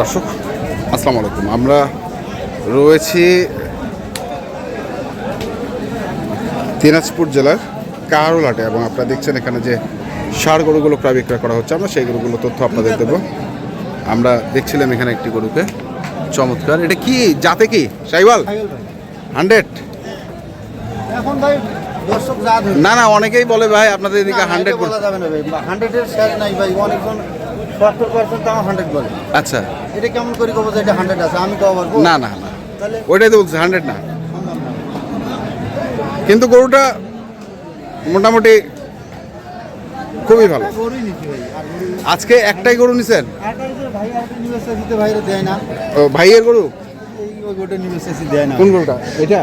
দর্শক আসসালামু আলাইকুম। আমরা রয়েছি দিনাজপুর জেলার কাহারোলাটে এবং আপনারা দেখছেন এখানে যে সার গরুগুলো প্রায় বিক্রয় করা হচ্ছে আমরা সেই গরুগুলো তথ্য আপনাদের দেবো। আমরা দেখছিলাম এখানে একটি গরুকে চমৎকার। এটা কি? জাতে কি? সাইবাল হান্ড্রেড? এখন ভাই না না অনেকেই বলে ভাই আপনাদের এদিকে হান্ড্রেড বলা যাবে না ভাই। হান্ড্রেডের শেষ নাই ভাই। অনেকজন সত্তর পার্সেন্ট তাও হান্ড্রেড বলে। আচ্ছা। এটা কেমন করে কবো যে এটা হান্ড্রেড আছে? আমি কবার না না না। ওইটাই তো বলছি হান্ড্রেড না। কিন্তু গরুটা মোটামুটি খুবই ভালো। আজকে একটাই গরু নিছেন? ও ভাইয়ের গরু? কোন গরুটা? এটা।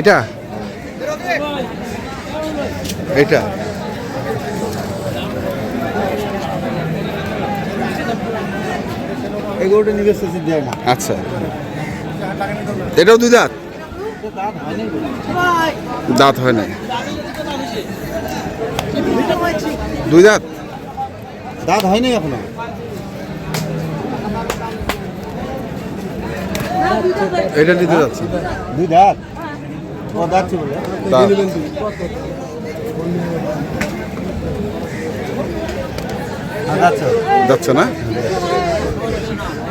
এটা? এটা? এই গরুটা নিউএসএ দেয় না। আচ্ছা। এটাও দুই দাঁত? দাঁত হয় নাই। দুই দাঁত? দাঁত হয়নি এখনও? এটা দিতে যাচ্ছে। দুই দাঁত? ও। হ্যাঁ, দাঁত ছিল। যাচ্ছে না?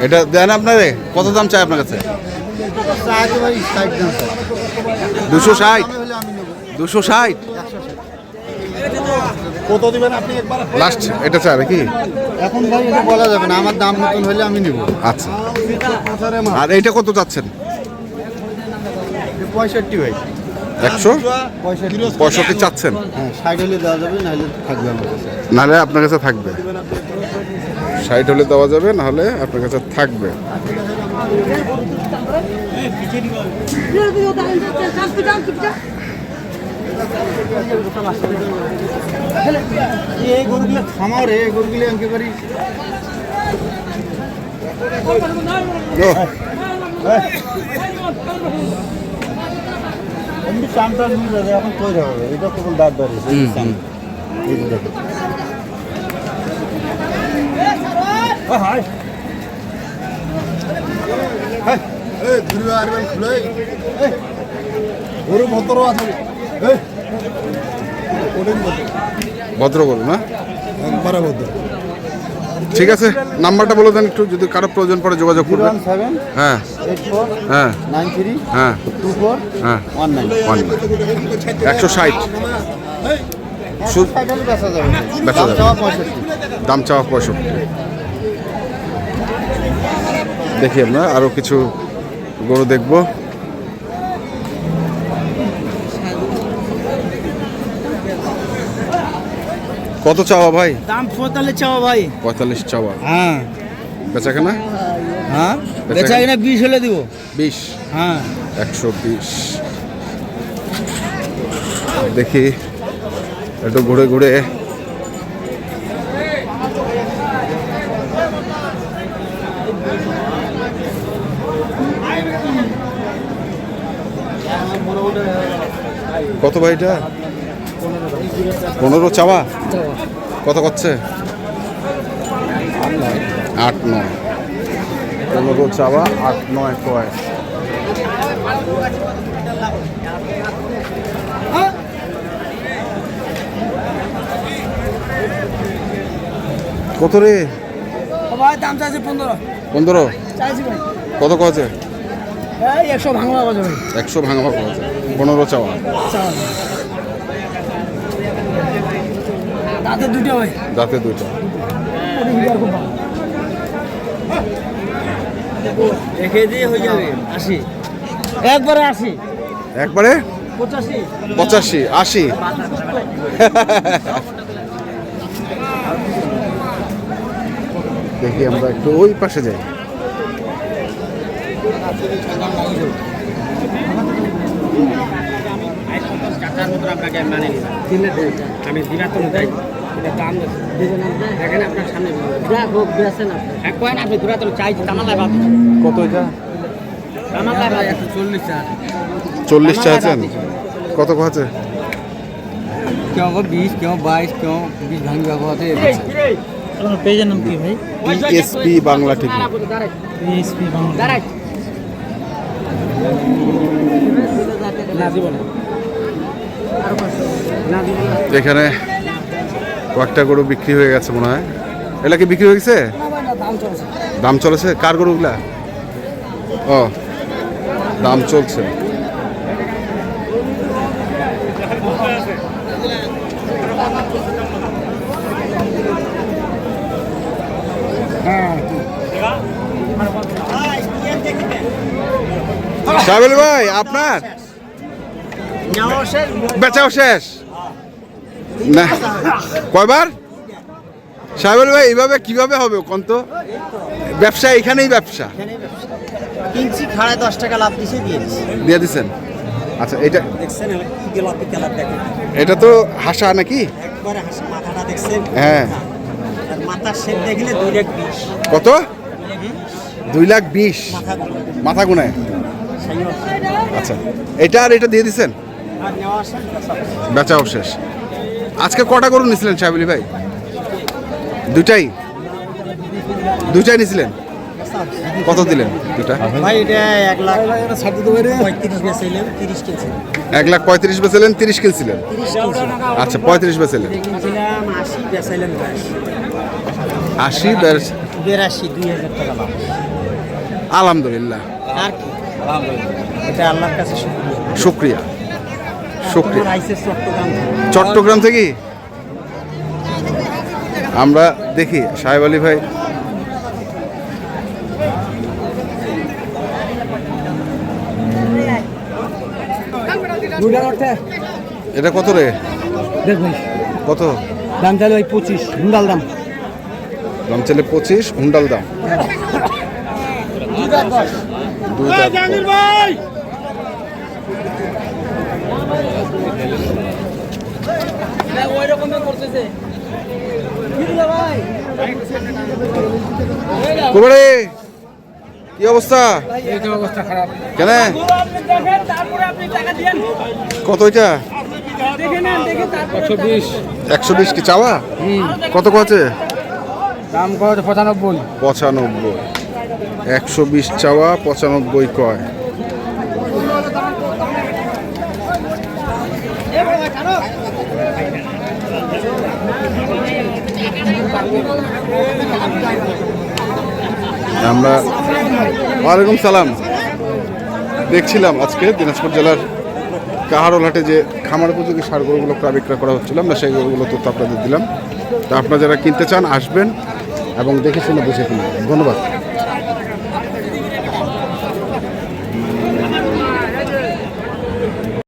এটা দেন আপনারে? কত দাম চাই আপনার কাছে? দুশো ষাট। দুশো ষাট? কত দিবেন আপনি একবার? লাস্ট এটা চাই নাকি? এখন ভাই এটা বলা যাবে না আমার দাম মতন হলে আমি নেব। আচ্ছা। আর এইটা কত চাচ্ছেন? পঁয়ষট্টি ভাই। একশো? পঁয়ষট্টি। পঁয়ষট্টি চাচ্ছেন? হ্যাঁ ষাট হলে দেওয়া যাবে নাহলে থাকবে আমার কাছে। নাহলে আপনার কাছে থাকবে। ষাট হলে দেওয়া যাবে নাহলে আপনার কাছে থাকবে। এই গরুগুলো রে গরুগুলো একেবারে এমনি চামটা নিয়ে যাবে এখন তৈরি হবে। এটা কেবল দাঁত দাঁড়িয়েছে এই ঘুরে আসবেন খুলে। গরু ভদ্র আছে ভদ্র। না? একবারে ভদ্র ঠিক আছে নাম্বারটা বলে দেন একটু যদি কারও প্রয়োজন পড়ে যোগাযোগ করবেন। হ্যাঁ। হ্যাঁ। হ্যাঁ। হ্যাঁ। একশো ষাট। দাম চাওয়া পঁয়ষট্টি। দেখি আমরা আরও কিছু গরু দেখব। কত চাওয়া ভাই? দাম পঁয়তাল্লিশ চাওয়া ভাই। পঁয়তাল্লিশ চাওয়া। হ্যাঁ। বেচা কেনা হ্যাঁ? বেচা বেচা কিনা বিশ হলে দিব। বিশ? হ্যাঁ। একশো বিশ। দেখি একটু ঘুরে ঘুরে কত ভাইটা পনেরো চাওয়া? কত করছে? আট নয়। পনেরো চাওয়া আট নয় কয়। কত রে? দাম চাইছে পনেরো। পনেরো? কত কছে এই একশো ভাঙা একশো ভাঙা কছে পনেরো চাওয়া। দুটো দাঁতে দিয়ে হয়ে যাবে আশি। একবারে আশি। একবারে? পঁচাশি। পঁচাশি আশি। দেখি আমরা একটু ওই পাশে যাই। আমি যাই এটা দাম দেখেন আপনার সামনে কয়েন আপনি চাইছি কত এটা একশো চল্লিশ চল্লিশ চাইছেন? কত আছে কেউ বিশ কেউ বাইশ কেউ বিশ ভাঙি ব্যবহার আপনার পেজের নাম কি ভাই SP Bangla TV SP Bangla দাঁড়াই না দিব না না দিব না এখানে কয়েকটা গরু বিক্রি হয়ে গেছে মনে হয়। এগুলা কি বিক্রি হয়ে গেছে দাম চলেছে। কার গরুগুলা? ও, দাম চলছে। ভাই, আপনার? বেচাও শেষ। না। কয়বার? সাহেবুল ভাই এইভাবে কীভাবে হবে কোন তো? ব্যবসা এখানেই ব্যবসা। কিনছি খাড়ায় দশ টাকা লাভ দিছে দিয়ে দিছি। দিয়ে দিছেন? আচ্ছা এটা দেখছেন এটা তো হাসা নাকি? একবারে হাসি মাথাটা দেখছেন? হ্যাঁ। মাথার শেপ দেখলে দুই লাখ বিশ। কত? দুই লাখ বিশ। মাথা গুনায়। আচ্ছা এটা আর এটা দিয়ে দিছেন? বেচা শেষ। আজকে কটা গরু নিছিলেন সাহেবুলি ভাই? দুটাই? দুটাই নিছিলেন? কত দিলেন দুটা? ভাই এটা এক লাখ পঁয়ত্রিশ বেচেলেন তিরিশ কিনছিলেন? আচ্ছা পঁয়ত্রিশ বেচেলেন আশি বিরাশি দুই হাজার টাকা লাভ। আলহামদুলিল্লাহ। আর কি? এটা আল্লাহর কাছে শুক্রিয়া। শুক্রিয়া। শুক্রিয়া। চট্টগ্রাম থেকে। আমরা দেখি সাহেব আলী ভাই। এটা কত রে? দেখ ভাই। কত? দাম চাইলে ওই পঁচিশ হুন্ডাল দাম। দাম চলে পঁচিশ হুন্ডাল দাম। দুই দাঁত পর। ওই রকমই করতেছে। কুমারে কি অবস্থা? অবস্থা খারাপ। কেন? দেখেন তারপরে আপনি টাকা দিয়েন। কত এটা একশো বিশ। একশো বিশ কি চাওয়া? কত কছে দাম কত? পঁচানব্বই। পঁচানব্বই। একশো বিশ চাওয়া পঁচানব্বই কয়। আমরা ওয়ালাইকুম সালাম। দেখছিলাম আজকে দিনাজপুর জেলার কাহারোলহাটে যে খামার উপযোগী সার গরুগুলো ক্রয় বিক্রয় করা হচ্ছিল, আমরা সেই গরুগুলো তথ্য আপনাদের দিলাম। তা আপনারা যারা কিনতে চান, আসবেন এবং দেখে শুনে বুঝে ধন্যবাদ।